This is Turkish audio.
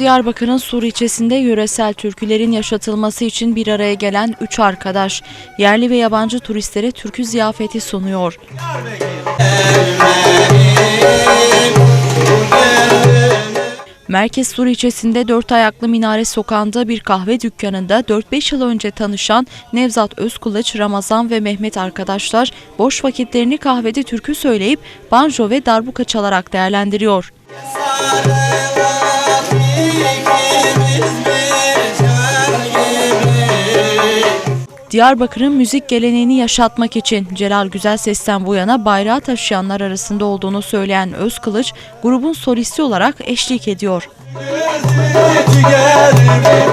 Diyarbakır'ın Sur ilçesinde yöresel türkülerin yaşatılması için bir araya gelen üç arkadaş, yerli ve yabancı turistlere türkü ziyafeti sunuyor. Merkez Sur ilçesinde dört ayaklı Minare Sokağı'nda bir kahve dükkanında 4-5 yıl önce tanışan Nevzat Özkılıç, Ramazan ve Mehmet arkadaşlar boş vakitlerini kahvede türkü söyleyip banjo ve darbuka çalarak değerlendiriyor. Diyarbakır'ın müzik geleneğini yaşatmak için Celal Güzel Ses'ten bu yana bayrağı taşıyanlar arasında olduğunu söyleyen Özkılıç, grubun solisti olarak eşlik ediyor. Gelir